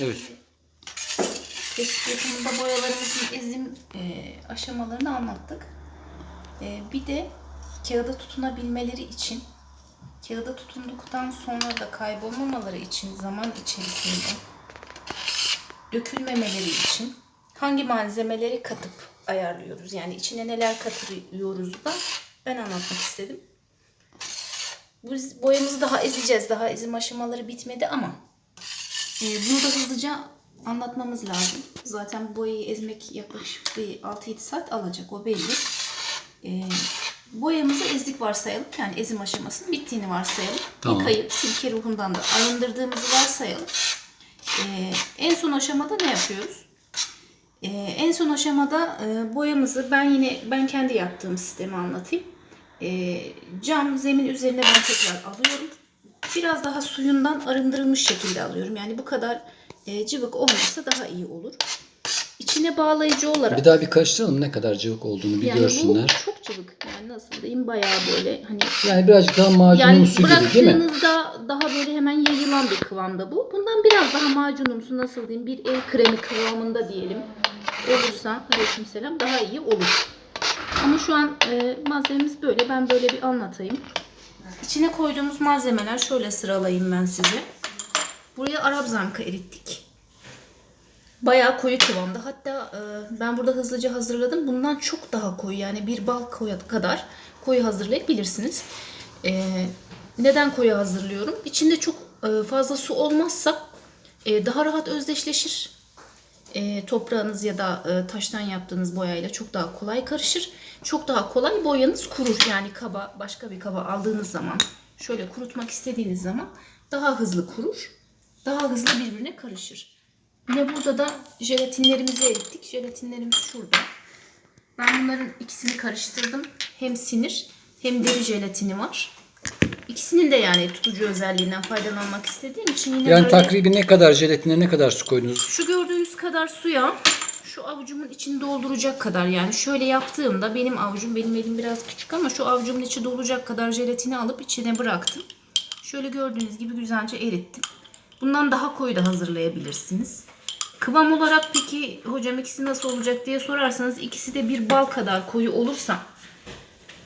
Evet. Kesik yapımında boyalarımızın ezim e, aşamalarını anlattık. E, bir de kağıda tutunabilmeleri için, kağıda tutunduktan sonra da kaybolmamaları için zaman içerisinde dökülmemeleri için hangi malzemeleri katıp ayarlıyoruz? Yani içine neler katıyoruz da ben anlatmak istedim. Biz boyamızı daha ezeceğiz. Daha ezim aşamaları bitmedi ama e, bunu da hızlıca anlatmamız lazım. Zaten boyayı ezmek yaklaşık bir 6-7 saat alacak. O belli. E, boyamızı ezdik varsayalım. Yani ezim aşamasının bittiğini varsayalım. Tamam. Yıkayıp silke ruhundan da arındırdığımızı varsayalım. E, en son aşamada ne yapıyoruz? E, en son aşamada e, boyamızı ben yine ben kendi yaptığım sistemi anlatayım. E, cam zemin üzerine ben tekrar alıyorum. Biraz daha suyundan arındırılmış şekilde alıyorum. Yani bu kadar e, cıvık olmasa daha iyi olur. İçine bağlayıcı olarak Bir daha bir karıştıralım ne kadar cıvık olduğunu bir yani görsünler. bu çok cıvık. Yani nasıl diyeyim bayağı böyle hani Yani birazcık daha yani macunumsu gibi değil mi? bıraktığınızda daha böyle hemen yayılan bir kıvamda bu. Bundan biraz daha macunumsu nasıl diyeyim bir el kremi kıvamında diyelim olursa aleykümselam daha iyi olur. Ama şu an e, malzememiz böyle. Ben böyle bir anlatayım. İçine koyduğumuz malzemeler şöyle sıralayayım ben size. Buraya Arap zamkı erittik. Bayağı koyu kıvamda. Hatta e, ben burada hızlıca hazırladım. Bundan çok daha koyu yani bir bal kadar koyu hazırlayabilirsiniz. E, neden koyu hazırlıyorum? İçinde çok e, fazla su olmazsa e, daha rahat özdeşleşir. E, toprağınız ya da e, taştan yaptığınız boyayla çok daha kolay karışır. Çok daha kolay boyanız kurur. Yani kaba başka bir kaba aldığınız zaman şöyle kurutmak istediğiniz zaman daha hızlı kurur. Daha hızlı birbirine karışır. Yine burada da jelatinlerimizi erittik. Jelatinlerimiz şurada. Ben bunların ikisini karıştırdım. Hem sinir hem deri jelatini var. İkisinin de yani tutucu özelliğinden faydalanmak istediğim için yine Yani böyle takribi ne kadar jelatine ne kadar su koydunuz? şu gördüğünüz kadar suya şu avucumun içini dolduracak kadar yani şöyle yaptığımda benim avucum benim elim biraz küçük ama şu avucumun içi dolacak kadar jelatini alıp içine bıraktım. Şöyle gördüğünüz gibi güzelce erittim. Bundan daha koyu da hazırlayabilirsiniz. Kıvam olarak peki hocam ikisi nasıl olacak diye sorarsanız ikisi de bir bal kadar koyu olursa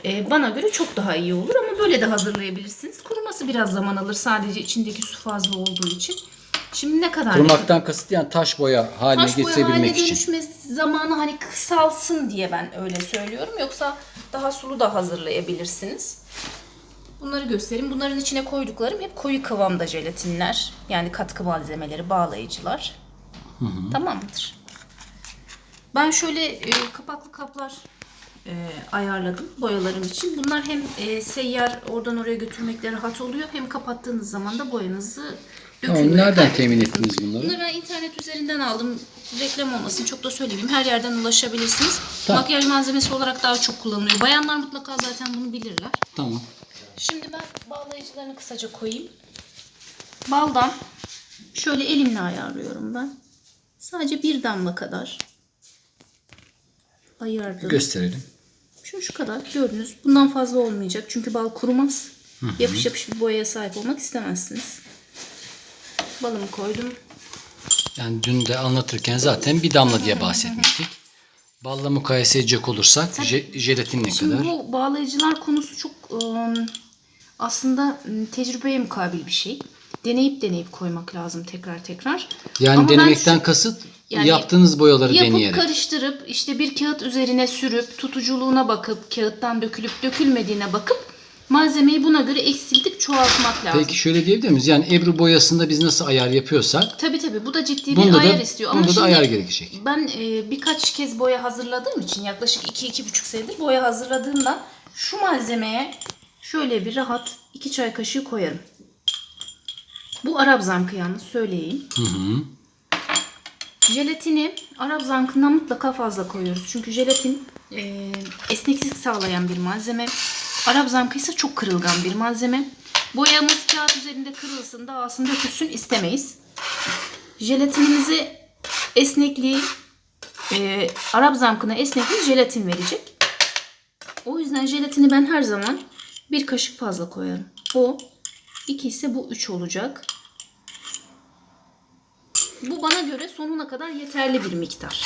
e, bana göre çok daha iyi olur ama böyle de hazırlayabilirsiniz. Kuruması biraz zaman alır sadece içindeki su fazla olduğu için. Şimdi ne kadar Kurumaktan kasıt yani taş boya haline Taş boya haline için. dönüşme zamanı hani kısalsın diye ben öyle söylüyorum. Yoksa daha sulu da hazırlayabilirsiniz. Bunları göstereyim. Bunların içine koyduklarım hep koyu kıvamda jelatinler. Yani katkı malzemeleri, bağlayıcılar. Tamamdır. Ben şöyle e, kapaklı kaplar e, ayarladım boyalarım için. Bunlar hem e, seyyar oradan oraya götürmekte rahat oluyor. Hem kapattığınız zaman da boyanızı Tamam, dökülmeye nereden temin ettiniz bunları? Bunları ben internet üzerinden aldım. Reklam olmasın çok da söyleyeyim. Her yerden ulaşabilirsiniz. Tamam. Makyaj malzemesi olarak daha çok kullanılıyor. Bayanlar mutlaka zaten bunu bilirler. Tamam. Şimdi ben bağlayıcılarını kısaca koyayım. Baldan şöyle elimle ayarlıyorum ben. Sadece bir damla kadar ayırdım. Gösterelim. Şu şu kadar gördünüz. Bundan fazla olmayacak. Çünkü bal kurumaz. Yapış yapış bir boyaya sahip olmak istemezsiniz. Balımı koydum. Yani dün de anlatırken zaten bir damla diye bahsetmiştik. Balla mukayese edecek olursak je- jelatin ne Şimdi kadar? bu bağlayıcılar konusu çok ıı, aslında ıı, tecrübeye mukabil bir şey. Deneyip deneyip koymak lazım tekrar tekrar. Yani Ama denemekten şu- kasıt Yani yaptığınız boyaları Yapıp deneyerek. karıştırıp işte bir kağıt üzerine sürüp tutuculuğuna bakıp kağıttan dökülüp dökülmediğine bakıp malzemeyi buna göre eksiltip çoğaltmak lazım. Peki şöyle diyebilir miyiz? Yani Ebru boyasında biz nasıl ayar yapıyorsak Tabii tabii bu da ciddi bir bunda da, ayar istiyor. Ama bunda da şimdi ayar gerekecek. ben e, birkaç kez boya hazırladığım için yaklaşık 2-2,5 senedir boya hazırladığımdan şu malzemeye şöyle bir rahat 2 çay kaşığı koyarım. Bu Arap zamkı yalnız söyleyeyim. Hı hı. Jelatini Arap zamkından mutlaka fazla koyuyoruz. Çünkü jelatin e, esneklik sağlayan bir malzeme. Arap zamkı ise çok kırılgan bir malzeme. Boyamız kağıt üzerinde kırılsın, dağılsın, dökülsün istemeyiz. Jelatinimizi esnekliği, e, Arap zamkına esnekliği jelatin verecek. O yüzden jelatini ben her zaman bir kaşık fazla koyarım. O 2 ise bu 3 olacak. Bu bana göre sonuna kadar yeterli bir miktar.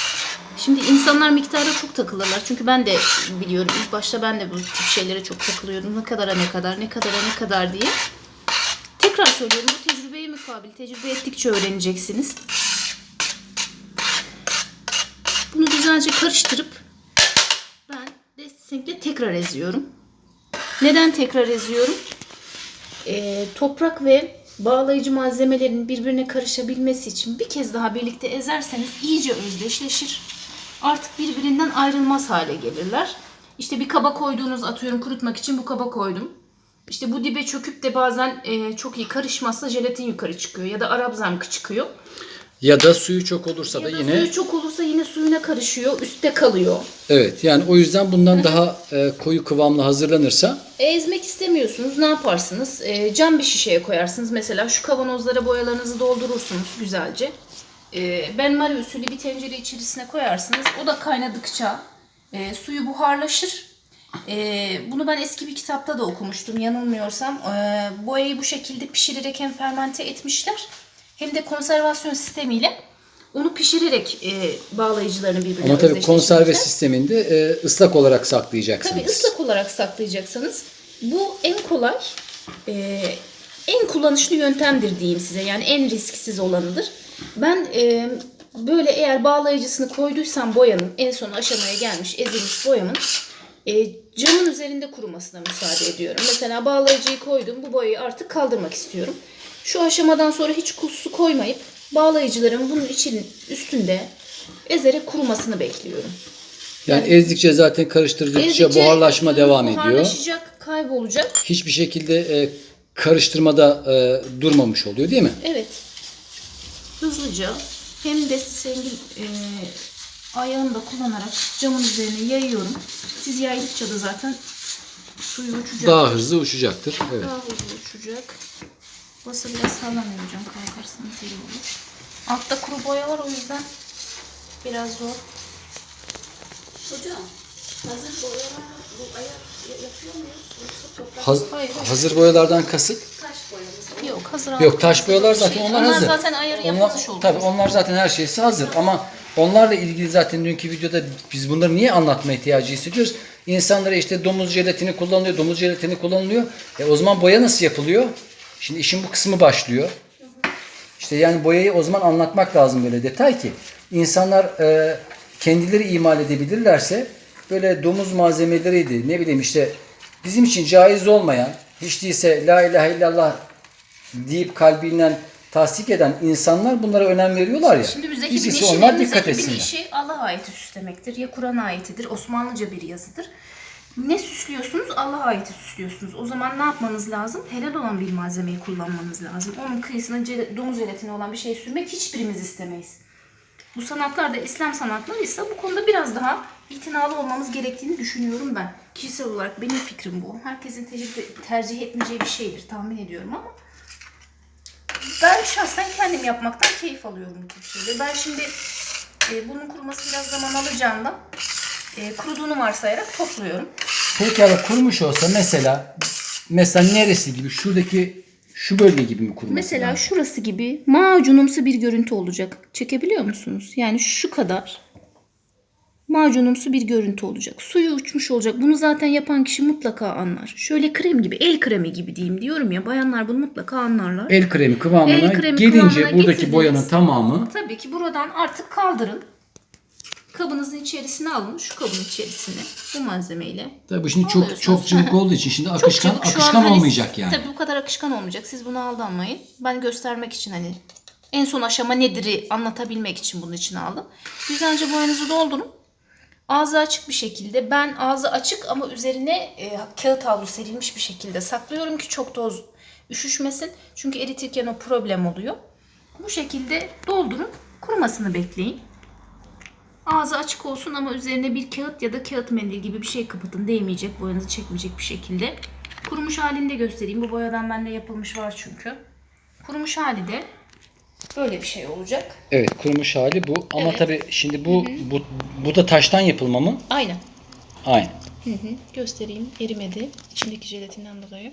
Şimdi insanlar miktara çok takılırlar. Çünkü ben de biliyorum ilk başta ben de bu tip şeylere çok takılıyordum. Ne kadara ne kadar, ne kadara ne kadar diye. Tekrar söylüyorum bu tecrübeye mukabil. Tecrübe ettikçe öğreneceksiniz. Bunu güzelce karıştırıp ben destekle tekrar eziyorum. Neden tekrar eziyorum? Ee, toprak ve bağlayıcı malzemelerin birbirine karışabilmesi için bir kez daha birlikte ezerseniz iyice özdeşleşir. Artık birbirinden ayrılmaz hale gelirler. İşte bir kaba koyduğunuz atıyorum kurutmak için bu kaba koydum. İşte bu dibe çöküp de bazen e, çok iyi karışmazsa jelatin yukarı çıkıyor ya da Arap zamkı çıkıyor. Ya da suyu çok olursa da Ya da yine suyu çok olursa yine suyuna karışıyor, üstte kalıyor. evet yani o yüzden bundan daha e, koyu kıvamlı hazırlanırsa E, ezmek istemiyorsunuz ne yaparsınız? E, cam bir şişeye koyarsınız. Mesela şu kavanozlara boyalarınızı doldurursunuz güzelce. E, ben Marie usulü bir tencere içerisine koyarsınız. O da kaynadıkça e, suyu buharlaşır. E, bunu ben eski bir kitapta da okumuştum yanılmıyorsam. E, boyayı bu şekilde pişirerek hem fermente etmişler hem de konservasyon sistemiyle onu pişirerek e, bağlayıcılarını birbirine ama tabii konserve sisteminde e, ıslak olarak saklayacaksınız. Tabii ıslak olarak saklayacaksanız bu en kolay, e, en kullanışlı yöntemdir diyeyim size. Yani en risksiz olanıdır. Ben e, böyle eğer bağlayıcısını koyduysam boyanın en son aşamaya gelmiş ezilmiş boyamın e, camın üzerinde kurumasına müsaade ediyorum. Mesela bağlayıcıyı koydum bu boyayı artık kaldırmak istiyorum. Şu aşamadan sonra hiç su koymayıp bağlayıcıların bunun içinin üstünde ezerek kurumasını bekliyorum. Yani ezdikçe zaten karıştırdıkça Ezdikçe buharlaşma devam ediyor. Buharlaşacak, kaybolacak. Hiçbir şekilde e, karıştırmada e, durmamış oluyor değil mi? Evet. Hızlıca hem de sengil e, ayağını da kullanarak camın üzerine yayıyorum. Siz yaydıkça da zaten suyu uçacak. Daha hızlı uçacaktır. Evet. Daha hızlı uçacak. Bası biraz sallamayacağım kalkarsanız iyi olur. Altta kuru boya var o yüzden biraz zor. Hocam hazır boyama bu ayar yapıyor muyuz? Haz- Hayır, hayır. hazır boyalardan kasıt. taş boyamız. Yok hazır Yok taş boyalar zaten onlar, hazır. zaten ayarı Onlar, yapılmış oldu. tabii onlar zaten her şeysi hazır ama onlarla ilgili zaten dünkü videoda biz bunları niye anlatma ihtiyacı hissediyoruz? İnsanlara işte domuz jelatini kullanılıyor, domuz jelatini kullanılıyor. E o zaman boya nasıl yapılıyor? Şimdi işin bu kısmı başlıyor. İşte yani boyayı o zaman anlatmak lazım böyle detay ki insanlar e, kendileri imal edebilirlerse böyle domuz malzemeleriydi ne bileyim işte bizim için caiz olmayan hiç değilse la ilahe illallah deyip kalbinden tasdik eden insanlar bunlara önem veriyorlar ya. Şimdi bizdeki Biz bilinçin onlar dikkat etsinler. bilinçi Allah ayeti süslemektir. Ya Kur'an ayetidir, Osmanlıca bir yazıdır. Ne süslüyorsunuz? Allah ayeti süslüyorsunuz. O zaman ne yapmanız lazım? Helal olan bir malzemeyi kullanmanız lazım. Onun kıyısına ce- domuz jelatini olan bir şey sürmek hiçbirimiz istemeyiz. Bu sanatlar da İslam sanatları ise bu konuda biraz daha itinalı olmamız gerektiğini düşünüyorum ben. Kişisel olarak benim fikrim bu. Herkesin tercih, etmeyeceği bir şeydir tahmin ediyorum ama ben şahsen kendim yapmaktan keyif alıyorum bu şeyleri. Ben şimdi e, bunun kuruması biraz zaman alacağından e, kuruduğunu varsayarak topluyorum. Pekala kurumuş olsa mesela mesela neresi gibi şuradaki şu bölge gibi mi kurması Mesela lazım? şurası gibi macunumsu bir görüntü olacak. Çekebiliyor musunuz? Yani şu kadar macunumsu bir görüntü olacak. Suyu uçmuş olacak. Bunu zaten yapan kişi mutlaka anlar. Şöyle krem gibi, el kremi gibi diyeyim diyorum ya. Bayanlar bunu mutlaka anlarlar. El kremi kıvamına El kremi gelince kıvamına buradaki getirdiniz. boyanın tamamı Tabii ki buradan artık kaldırın. Kabınızın içerisine alın. Şu kabın içerisine bu malzemeyle. tabii şimdi çok çok cıvık olduğu için şimdi Çok akışkan çabuk. Şu an akışkan hani- olmayacak yani. Tabii bu kadar akışkan olmayacak. Siz buna aldanmayın. Ben göstermek için hani en son aşama nedir'i anlatabilmek için bunun için aldım. Güzelce boyanızı doldurun. Ağzı açık bir şekilde. Ben ağzı açık ama üzerine e, kağıt havlu serilmiş bir şekilde saklıyorum ki çok toz üşüşmesin. Çünkü eritirken o problem oluyor. Bu şekilde doldurun. Kurumasını bekleyin. Ağzı açık olsun ama üzerine bir kağıt ya da kağıt mendil gibi bir şey kapatın. Değmeyecek, boyanızı çekmeyecek bir şekilde. Kurumuş halini de göstereyim. Bu boyadan bende yapılmış var çünkü. Kurumuş hali de böyle bir şey olacak. Evet kurumuş hali bu ama Evet. tabii şimdi bu bu bu da taştan yapılma mı? Aynen. Aynı. Hı hı. Göstereyim. Erimedi. İçindeki jelatinden dolayı.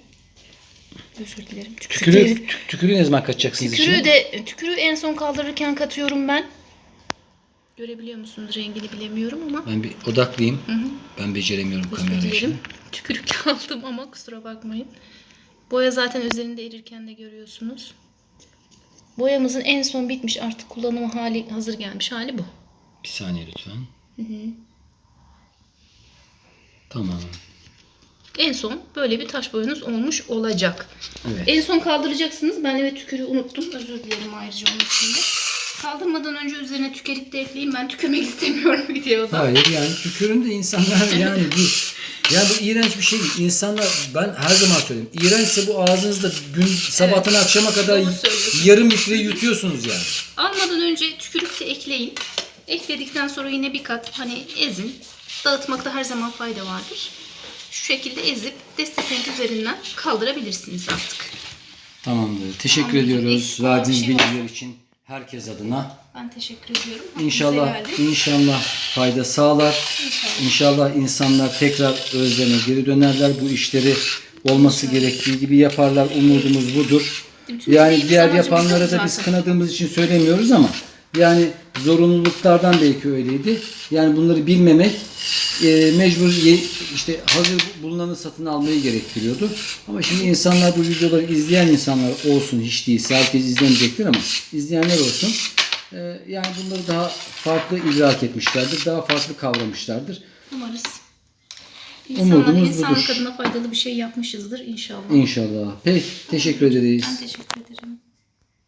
Özür dilerim. Tükürüğü, tü- tükürüğü ne zaman kaçacaksınız Tükürüğü içine? de tükürüğü en son kaldırırken katıyorum ben. Görebiliyor musunuz rengini bilemiyorum ama. Ben bir odaklayayım. Ben beceremiyorum Özür kamera işini. Tükürük aldım ama kusura bakmayın. Boya zaten üzerinde erirken de görüyorsunuz. Boyamızın en son bitmiş artık kullanıma hali hazır gelmiş hali bu. Bir saniye lütfen. Tamam. En son böyle bir taş boyanız olmuş olacak. Evet. En son kaldıracaksınız. Ben evet tükürüğü unuttum. Özür dilerim ayrıca onun için de. Kaldırmadan önce üzerine tükürük de ekleyeyim. Ben tükürmek istemiyorum videoda. Hayır yani tükürün de insanlar yani bu ya bu iğrenç bir şey. İnsanlar ben her zaman söyleyeyim. İğrençse bu ağzınızda gün sabahtan akşama kadar yarım litre yutuyorsunuz yani. Almadan önce tükürük de ekleyin. Ekledikten sonra yine bir kat hani ezin. Dağıtmakta her zaman fayda vardır. Şu şekilde ezip destesenik üzerinden kaldırabilirsiniz artık. Tamamdır. Teşekkür Tamam, ediyoruz verdiğiniz şey bilgiler için herkes adına. Ben teşekkür ediyorum. Hakkınıza İnşallah geldi. inşallah fayda sağlar. İnşallah. İnşallah insanlar tekrar özlerine geri dönerler. Bu işleri olması gerektiği gibi yaparlar. Umudumuz budur. Bütün Yani diğer amacımız yapanlara da biz kınadığımız için söylemiyoruz ama yani zorunluluklardan belki öyleydi. Yani bunları bilmemek e, mecbur işte hazır bulunanı satın almayı gerektiriyordu. Ama şimdi insanlar bu videoları izleyen insanlar olsun hiç değilse herkes izlemeyecektir ama izleyenler olsun. E, yani bunları daha farklı idrak etmişlerdir. Daha farklı kavramışlardır. Umarız. Umudumuz İnsanlar, insanlık budur. adına faydalı bir şey yapmışızdır inşallah. İnşallah. Peki teşekkür ederiz. Ben teşekkür ederim.